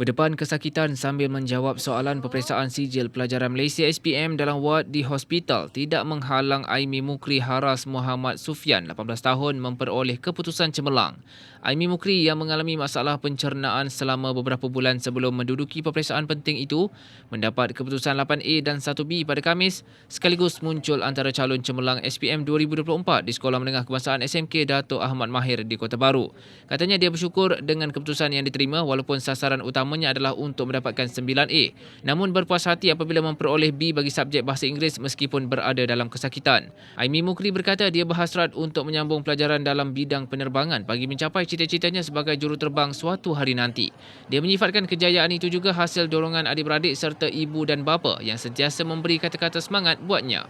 Berdepan kesakitan sambil menjawab soalan peperiksaan sijil pelajaran Malaysia SPM dalam wad di hospital tidak menghalang Aimi Mukri Haras Muhammad Sufian 18 tahun memperoleh keputusan cemerlang. Aimi Mukri yang mengalami masalah pencernaan selama beberapa bulan sebelum menduduki peperiksaan penting itu mendapat keputusan 8A dan 1B pada Kamis sekaligus muncul antara calon cemerlang SPM 2024 di Sekolah Menengah Kebangsaan SMK Dato' Ahmad Mahir di Kota Baru. Katanya dia bersyukur dengan keputusan yang diterima walaupun sasaran utama utamanya adalah untuk mendapatkan 9A. Namun berpuas hati apabila memperoleh B bagi subjek bahasa Inggeris meskipun berada dalam kesakitan. Aimi Mukri berkata dia berhasrat untuk menyambung pelajaran dalam bidang penerbangan bagi mencapai cita-citanya sebagai juruterbang suatu hari nanti. Dia menyifatkan kejayaan itu juga hasil dorongan adik-beradik serta ibu dan bapa yang sentiasa memberi kata-kata semangat buatnya.